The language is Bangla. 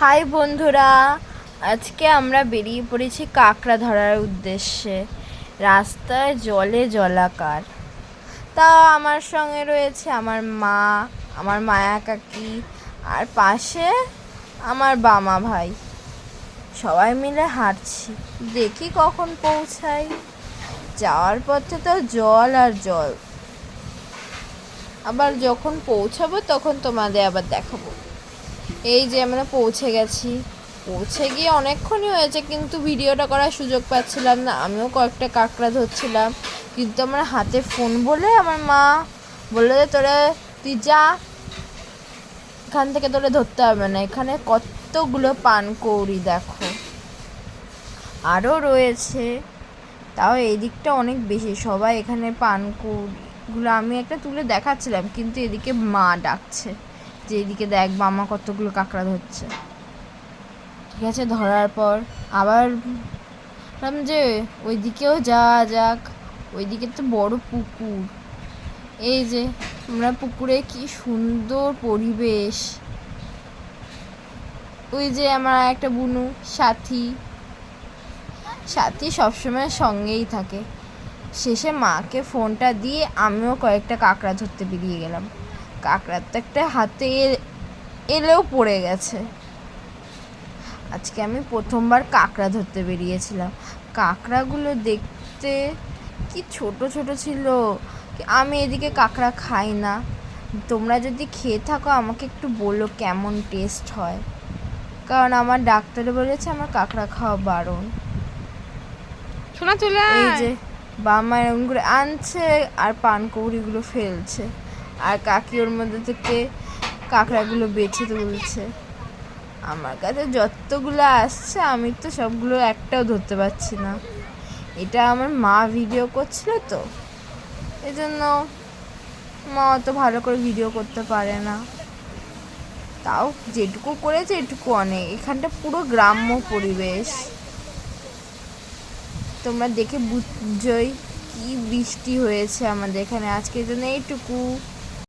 হাই বন্ধুরা, আজকে আমরা বেরিয়ে পড়েছি কাঁকড়া ধরার উদ্দেশ্যে। রাস্তায় জলে জলাকার। তা আমার সঙ্গে রয়েছে আমার মা, আমার মায়া কাকি, আর পাশে আমার বামা ভাই। সবাই মিলে হাঁটছি, দেখি কখন পৌঁছাই। যাওয়ার পথে তো জল আর জল। আবার যখন পৌঁছাবো তখন তোমাদের আবার দেখাবো। এই যে আমরা পৌঁছে গেছি। পৌঁছে গিয়ে অনেকক্ষণই হয়েছে, কিন্তু ভিডিওটা করার সুযোগ পাচ্ছিলাম না। আমিও কয়েকটা কাঁকড়া ধরছিলাম, কিন্তু আমার হাতে ফোন বলে আমার মা বলল যে, তোরা তুই যা, এখান থেকে তোরে ধরতে হবে না। এখানে কতগুলো পানকৌড়ি দেখো। আরও রয়েছে। তাও এই দিকটা অনেক বেশি। সবাই এখানে পানকৌড়িগুলো আমি একটা তুলে দেখাচ্ছিলাম, কিন্তু এদিকে মা ডাকছে। যে এদিকে দেখ মামা কতগুলো কাঁকড়া ধরছে। ঠিক আছে, ধরার পর আবার ভাবলাম যে ওইদিকেও যাওয়া যাক, ওইদিকে তো বড় পুকুর। এই যে আমরা পুকুরে কি সুন্দর পরিবেশ। ওই যে আমার একটা বুনু, সাথী। সাথী সবসময় সঙ্গেই থাকে। শেষে মাকে ফোনটা দিয়ে আমিও কয়েকটা কাঁকড়া ধরতে বেরিয়ে গেলাম। কাঁকড়ার তো একটা হাতে এলেও পড়ে গেছে। আজকে আমি প্রথমবার কাঁকড়া ধরতে বেরিয়েছিলাম। কাঁকড়াগুলো দেখতে কি ছোট ছোট ছিল। আমি এদিকে কাঁকড়া খাই না। তোমরা যদি খেয়ে থাকো আমাকে একটু বলো কেমন টেস্ট হয়। কারণ আমার ডাক্তারে বলেছে আমার কাঁকড়া খাওয়া বারণ। শোনা চলে এই। যে বাবা এরকম করে আনছে আর পানকৌড়িগুলো ফেলছে। আর কাকি ওর মধ্যে থেকে কাঁকড়াগুলো বেছে তুলছে। আমার কাছে যতগুলো আসছে, আমি তো সবগুলো একটাও ধরতে পারছি না। এটা আমার মা ভিডিও করছিল তো। এই জন্য মা অত ভালো করে ভিডিও করতে পারে না। তাও যেটুকু করেছে, এটুকু অনেক। এখানটা পুরো গ্রাম্য পরিবেশ। তোমরা দেখে বুঝছই কি বৃষ্টি হয়েছে আমাদের এখানে। আজকের জন্য এইটুকু।